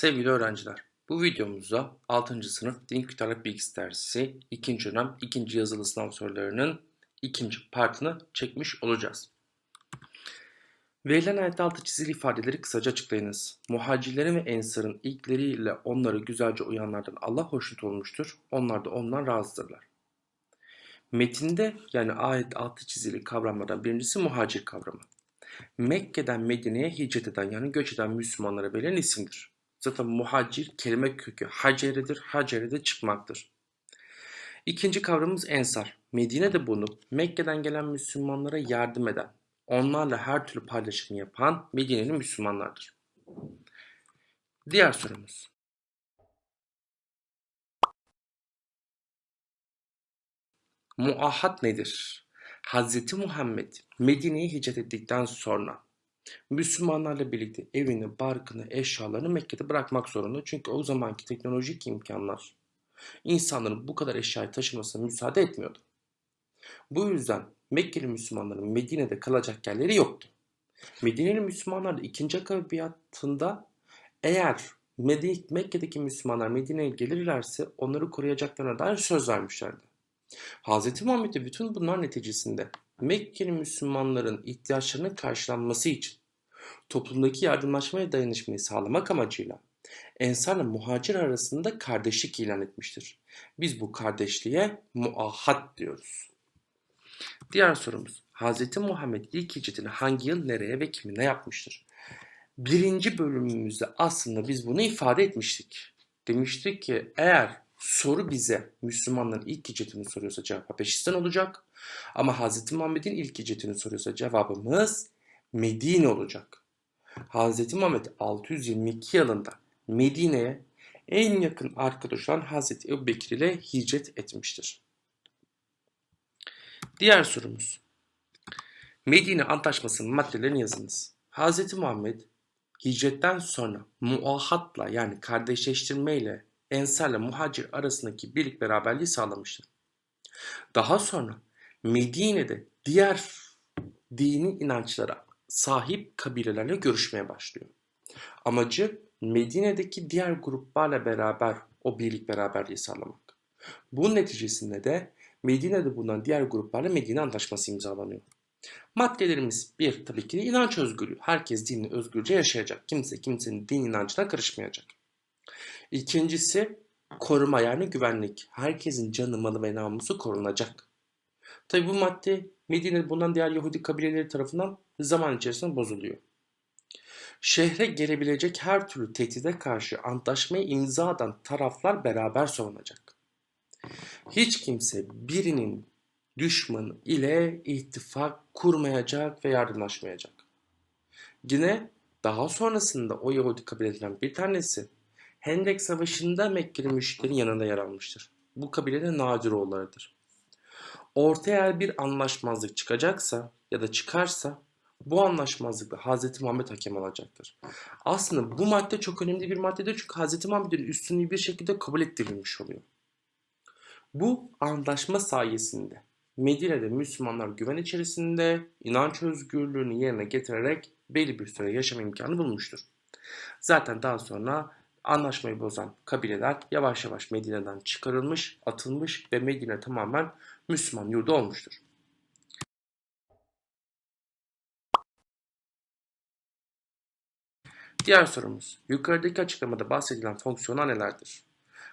Sevgili öğrenciler, bu videomuzda 6. sınıf Din Kültürel Bilgisi dersi 2. dönem 2. yazılı sınav sorularının 2. partını çekmiş olacağız. Verilen ayette altı çizili ifadeleri kısaca açıklayınız. Muhacirlerin ve ensarın ilkleriyle onları güzelce uyanlardan Allah hoşnut olmuştur. Onlar da ondan razıdırlar. Metinde yani ayet altı çizili kavramlardan birincisi muhacir kavramı. Mekke'den Medine'ye hicret eden yani göç eden Müslümanlara verilen isimdir. Zaten muhacir kelime kökü haceredir, hacerede çıkmaktır. İkinci kavramımız ensar. Medine'de bulunup Mekke'den gelen Müslümanlara yardım eden, onlarla her türlü paylaşım yapan Medine'li Müslümanlardır. Diğer sorumuz. Muahat nedir? Hz. Muhammed Medine'ye hicret ettikten sonra Müslümanlarla birlikte evini, barkını, eşyalarını Mekke'de bırakmak zorunda. Çünkü o zamanki teknolojik imkanlar insanların bu kadar eşyayı taşımasına müsaade etmiyordu. Bu yüzden Mekkeli Müslümanların Medine'de kalacak yerleri yoktu. Medine'li Müslümanlar da ikinci Akabe biatında eğer Mekke'deki Müslümanlar Medine'ye gelirlerse onları koruyacaklarına dair söz vermişlerdi. Hz. Muhammed'e bütün bunlar neticesinde Mekkeli Müslümanların ihtiyaçlarının karşılanması için toplumdaki yardımlaşma ve dayanışmayı sağlamak amacıyla Ensarla muhacir arasında kardeşlik ilan etmiştir. Biz bu kardeşliğe muahat diyoruz. Diğer sorumuz. Hz. Muhammed ilk hicretini hangi yıl, nereye ve kiminle yapmıştır? Birinci bölümümüzde aslında biz bunu ifade etmiştik. Demiştik ki eğer soru bize Müslümanların ilk hicretini soruyorsa cevap Habeşistan olacak. Ama Hz. Muhammed'in ilk hicretini soruyorsa cevabımız Medine olacak. Hz. Muhammed 622 yılında Medine'ye en yakın arkadaşı olan Hz. Ebu Bekir ile hicret etmiştir. Diğer sorumuz. Medine Antlaşması'nın maddelerini yazınız. Hz. Muhammed hicretten sonra muahatla yani kardeşleştirmeyle ensarla muhacir arasındaki birlik beraberliği sağlamıştır. Daha sonra Medine'de diğer dini inançlara sahip kabilelerle görüşmeye başlıyor. Amacı Medine'deki diğer gruplarla beraber o birlik beraberliği sağlamak. Bunun neticesinde de Medine'de bulunan diğer gruplarla Medine Antlaşması imzalanıyor. Maddelerimiz bir tabii ki de inanç özgürlüğü. Herkes dinini özgürce yaşayacak. Kimse kimsenin din inancına karışmayacak. İkincisi koruma yani güvenlik. Herkesin canı, malı ve namusu korunacak. Tabi bu madde Medine'de bulunan diğer Yahudi kabileleri tarafından zaman içerisinde bozuluyor. Şehre gelebilecek her türlü tehdide karşı antlaşmayı imza eden taraflar beraber savunacak. Hiç kimse birinin düşmanı ile ittifak kurmayacak ve yardımlaşmayacak. Yine daha sonrasında o Yahudi kabilelerinden bir tanesi Hendek Savaşı'nda Mekkeli müşriklerin yanında yer almıştır. Bu kabile Nadiroğullarıdır. Ortaya bir anlaşmazlık çıkacaksa ya da çıkarsa bu anlaşmazlıkla Hz. Muhammed hakem olacaktır. Aslında bu madde çok önemli bir maddedir çünkü Hz. Muhammed'in üstünlüğü bir şekilde kabul ettirilmiş oluyor. Bu anlaşma sayesinde Medine'de Müslümanlar güven içerisinde inanç özgürlüğünü yerine getirerek belli bir süre yaşam imkanı bulmuştur. Zaten daha sonra anlaşmayı bozan kabileler yavaş yavaş Medine'den çıkarılmış, atılmış ve Medine tamamen Müslüman yurdu olmuştur. Diğer sorumuz. Yukarıdaki açıklamada bahsedilen fonksiyonlar nelerdir?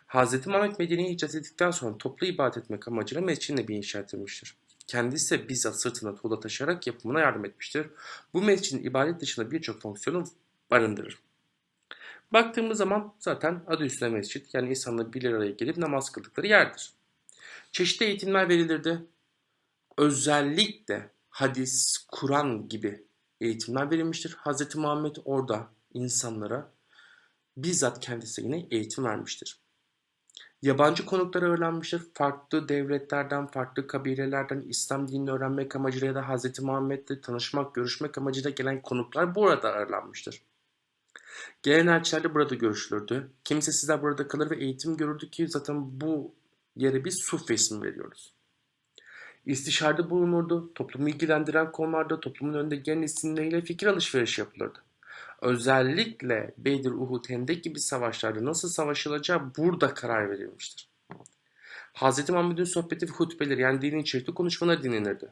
Hz. Muhammed Medine'yi icat ettikten sonra toplu ibadet etmek amacıyla Mescid-i Nebi inşa ettirmiştir. Kendisi ise bizzat sırtında tuğla taşıyarak yapımına yardım etmiştir. Bu mescidin ibadet dışında birçok fonksiyonu barındırır. Baktığımız zaman zaten adı üstüne mescit yani insanlar bir araya gelip namaz kıldıkları yerdir. Çeşitli eğitimler verilirdi. Özellikle hadis, Kur'an gibi eğitimler verilmiştir. Hz. Muhammed orada insanlara bizzat kendisi yine eğitim vermiştir. Yabancı konuklar öğrenmiştir. Farklı devletlerden, farklı kabilelerden İslam dinini öğrenmek amacıyla ya da Hz. Muhammed'le tanışmak, görüşmek amacıyla gelen konuklar burada ağırlanmıştır. Gelen elçiler de burada görüşülürdü. Kimse sizler burada kalır ve eğitim görürdü ki zaten bu yere biz Sufi ismi veriyoruz. İstişarede bulunurdu. Toplumu ilgilendiren konularda toplumun önünde genel isimleriyle fikir alışverişi yapılırdı. Özellikle Bedir, Uhud, Hendek gibi savaşlarda nasıl savaşılacağı burada karar verilmiştir. Hz. Muhammed'in sohbeti ve hutbeleri yani dini içerikli konuşmaları dinlenirdi.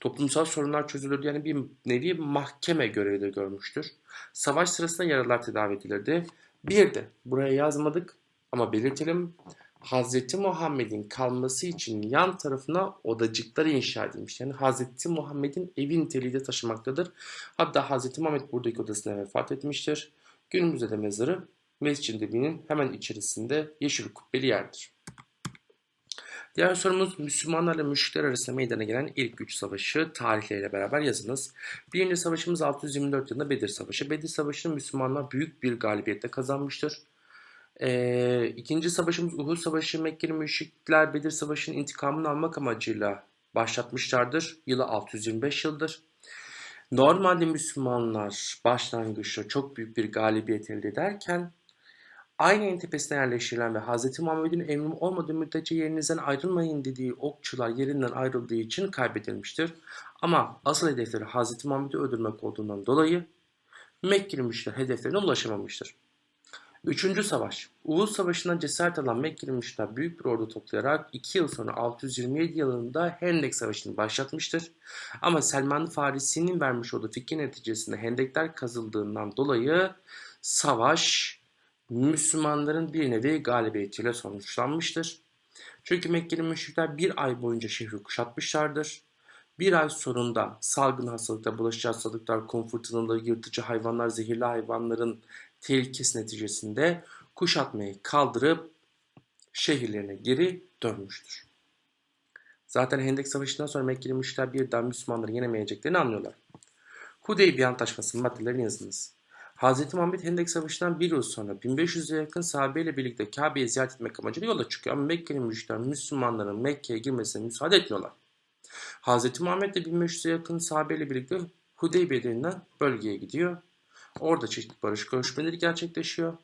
Toplumsal sorunlar çözülürdü yani bir nevi mahkeme görevi de görmüştür. Savaş sırasında yaralılar tedavi edilirdi. Bir de buraya yazmadık ama belirtelim Hz. Muhammed'in kalması için yan tarafına odacıklar inşa edilmiş. Yani Hz. Muhammed'in evi niteliği taşımaktadır. Hatta Hz. Muhammed buradaki odasına vefat etmiştir. Günümüzde de mezarı Mescid-i hemen içerisinde yeşil kubbeli yerdir. Diğer sorumuz Müslümanlarla müşrikler arasında meydana gelen ilk güç savaşı tarihleriyle beraber yazınız. Birinci savaşımız 624 yılında Bedir Savaşı. Bedir Savaşı'nı Müslümanlar büyük bir galibiyetle kazanmıştır. Ee, ikinci savaşımız Uhud Savaşı. Mekkeli müşrikler Bedir Savaşı'nın intikamını almak amacıyla başlatmışlardır. Yılı 625 yıldır. Normalde Müslümanlar başlangıçta çok büyük bir galibiyet elde ederken aynı en tepesine yerleştirilen ve Hz. Muhammed'in emrim olmadığı müddetçe yerinizden ayrılmayın dediği okçular yerinden ayrıldığı için kaybedilmiştir. Ama asıl hedefleri Hz. Muhammed'i öldürmek olduğundan dolayı Mekkeli müşrikler hedeflerine ulaşamamıştır. Üçüncü savaş. Uhud Savaşı'ndan cesaret alan Mekkeli müşrikler büyük bir ordu toplayarak 2 yıl sonra 627 yılında Hendek Savaşı'nı başlatmıştır. Ama Selman Farisi'nin vermiş olduğu fikir neticesinde hendekler kazıldığından dolayı savaş Müslümanların bir nevi galibiyetiyle sonuçlanmıştır. Çünkü Mekkeli müşrikler bir ay boyunca şehri kuşatmışlardır. Bir ay sonunda salgın hastalıklar, bulaşıcı hastalıklar, kum fırtınaları, yırtıcı hayvanlar, zehirli hayvanların tehlikesi neticesinde kuşatmayı kaldırıp şehirlerine geri dönmüştür. Zaten Hendek Savaşı'ndan sonra Mekkeli müşrikler bir daha Müslümanları yenemeyeceklerini anlıyorlar. Hudeybiye Antlaşması'nın maddelerini yazınız. Hz. Muhammed Hendek Savaşı'ndan bir yıl sonra 1500'e yakın sahabeyle birlikte Kabe'yi ziyaret etmek amacıyla yola çıkıyor. Ama Mekkeli müşrikler Müslümanların Mekke'ye girmesine müsaade etmiyorlar. Hz. Muhammed de 1500'e yakın sahabeyle birlikte Hudeybiye denilen bölgeye gidiyor. Orada çeşitli barış görüşmeleri gerçekleşiyor.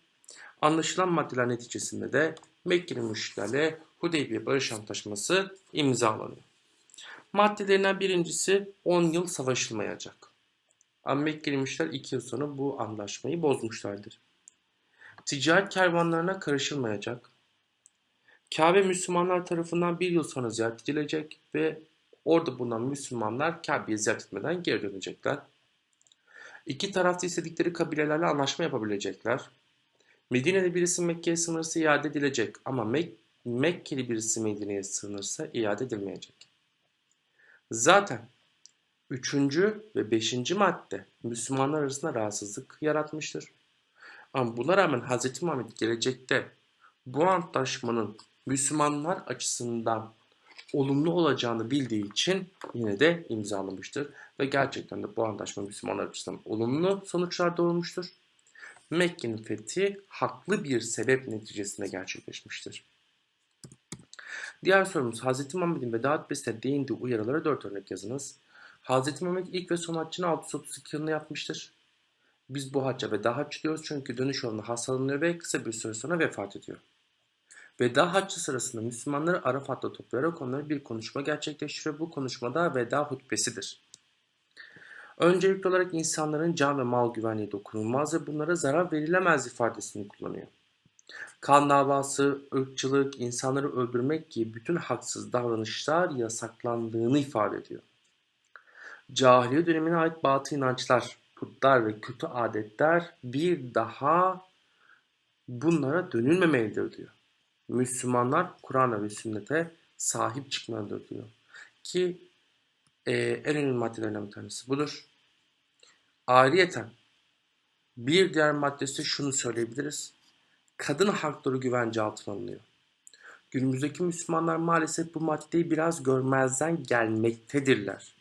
Anlaşılan maddeler neticesinde de Mekkeli müşriklerle Hudeybiye Barış Antlaşması imzalanıyor. Maddelerinden birincisi 10 yıl savaşılmayacak. Ama müşrikler 2 yıl sonra bu anlaşmayı bozmuşlardır. Ticaret kervanlarına karışılmayacak. Kabe Müslümanlar tarafından bir yıl sonra ziyaret edilecek ve orada bulunan Müslümanlar Kabe'yi ziyaret etmeden geri dönecekler. İki tarafta istedikleri kabilelerle anlaşma yapabilecekler. Medine'de birisi Mekke'ye sınırsa iade edilecek ama Mek Mekkeli birisi Medine'ye sınırsa iade edilmeyecek. Zaten üçüncü ve beşinci madde Müslümanlar arasında rahatsızlık yaratmıştır. Ama buna rağmen Hz. Muhammed gelecekte bu antlaşmanın Müslümanlar açısından olumlu olacağını bildiği için yine de imzalamıştır. Ve gerçekten de bu antlaşma Müslümanlar açısından olumlu sonuçlar doğurmuştur. Mekke'nin fethi haklı bir sebep neticesinde gerçekleşmiştir. Diğer sorumuz Hz. Muhammed'in veda hutbesine değindiği uyarılara dört örnek yazınız. Hz. Muhammed ilk ve son haccını 632 yılında yapmıştır. Biz bu hacca veda haccı diyoruz çünkü dönüş yolunda hastalanıyor ve kısa bir süre sonra vefat ediyor. Veda haccı sırasında Müslümanları Arafat'ta toplayarak onlara bir konuşma gerçekleştiriyor. Bu konuşmada veda hutbesidir. Öncelikli olarak insanların can ve mal güvenliği dokunulmaz ve bunlara zarar verilemez ifadesini kullanıyor. Kan davası, ırkçılık, insanları öldürmek gibi bütün haksız davranışlar yasaklandığını ifade ediyor. Cahiliye dönemine ait batı inançlar, putlar ve kötü adetler bir daha bunlara dönülmemelidir diyor. Müslümanlar Kur'an'a ve sünnete sahip çıkmalıdır diyor. Ki e, en önemli maddelerinden bir tanesi budur. Ayrıyeten bir diğer maddesi şunu söyleyebiliriz. Kadın hakları güvence altına alınıyor. Günümüzdeki Müslümanlar maalesef bu maddeyi biraz görmezden gelmektedirler.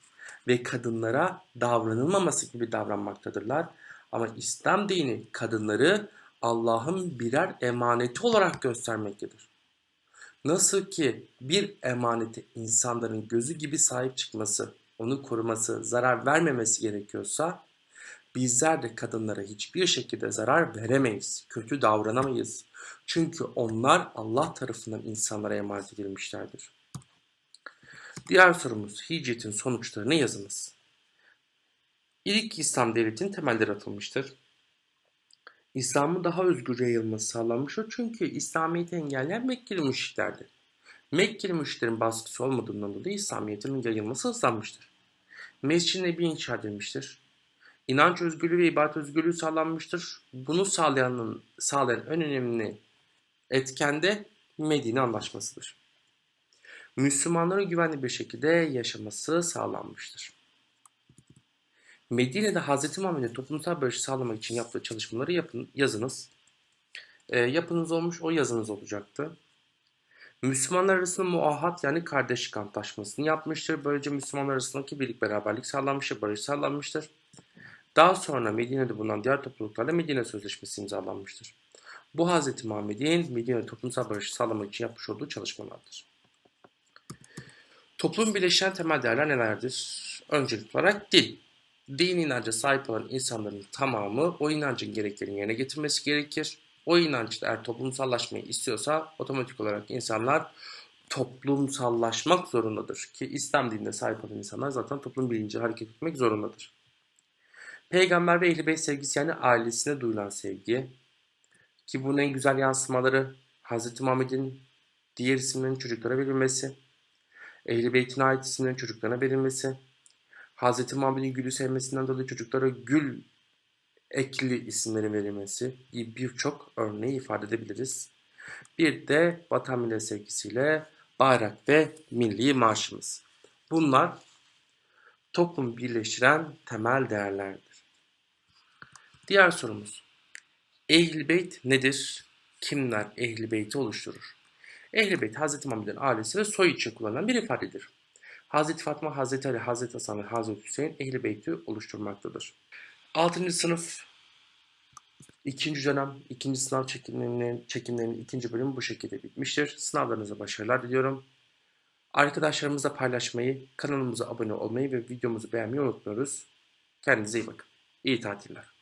Ve kadınlara davranılmaması gibi davranmaktadırlar. Ama İslam dini kadınları Allah'ın birer emaneti olarak göstermektedir. Nasıl ki bir emaneti insanların gözü gibi sahip çıkması, onu koruması, zarar vermemesi gerekiyorsa bizler de kadınlara hiçbir şekilde zarar veremeyiz, kötü davranamayız. Çünkü onlar Allah tarafından insanlara emanet edilmişlerdir. Diğer sorumuz hicretin sonuçlarını yazınız. İlk İslam devletinin temelleri atılmıştır. İslam'ın daha özgür yayılması sağlanmıştır. Çünkü İslamiyet'i engelleyen Mekkeli müşriklerdi. Mekkeli müşriklerin baskısı olmadığından dolayı İslamiyet'in yayılması hızlanmıştır. Mescid-i Nebi inşa edilmiştir. İnanç özgürlüğü ve ibadet özgürlüğü sağlanmıştır. Bunu sağlayanın, sağlayan en önemli etken de Medine Anlaşması'dır. Müslümanların güvenli bir şekilde yaşaması sağlanmıştır. Medine'de Hz. Muhammed'in toplumsal barışı sağlamak için yaptığı çalışmaları yapın, yazınız. E, yapınız olmuş, o yazınız olacaktı. Müslümanlar arasında muahat yani kardeşlik antlaşmasını yapmıştır. Böylece Müslümanlar arasındaki birlik beraberlik sağlanmıştır, barış sağlanmıştır. Daha sonra Medine'de bulunan diğer topluluklarla Medine Sözleşmesi imzalanmıştır. Bu Hz. Muhammed'in Medine toplumsal barışı sağlamak için yapmış olduğu çalışmalardır. Toplumu birleştiren temel değerler nelerdir? Öncelikli olarak din. Din inanca sahip olan insanların tamamı o inancın gereklerini yerine getirmesi gerekir. O inançta eğer toplumsallaşmayı istiyorsa otomatik olarak insanlar toplumsallaşmak zorundadır. Ki İslam dinine sahip olan insanlar zaten toplum bilinci hareket etmek zorundadır. Peygamber ve beyt sevgisi yani ailesine duyulan sevgi. Ki bunun en güzel yansımaları Hz. Muhammed'in diğer isimlerin çocuklara verilmesi, Ehl-i Beyt'in ait isimlerin çocuklarına verilmesi, Hz. Muhammed'in gülü sevmesinden dolayı çocuklara gül ekli isimlerin verilmesi gibi birçok örneği ifade edebiliriz. Bir de vatan millet sevgisiyle bayrak ve milli marşımız. Bunlar toplumu birleştiren temel değerlerdir. Diğer sorumuz. Ehl-i Beyt nedir? Kimler Ehl-i Beyt'i oluşturur? Ehl-i Beyt Hz. Muhammed'in ailesi ve soy için kullanılan bir ifadedir. Hz. Fatma, Hz. Ali, Hz. Hasan ve Hz. Hüseyin Ehl-i Beyt'i oluşturmaktadır. 6. sınıf 2. dönem 2. sınav çekimlerinin, çekimlerinin 2. bölümü bu şekilde bitmiştir. Sınavlarınıza başarılar diliyorum. Arkadaşlarımızla paylaşmayı, kanalımıza abone olmayı ve videomuzu beğenmeyi unutmuyoruz. Kendinize iyi bakın. İyi tatiller.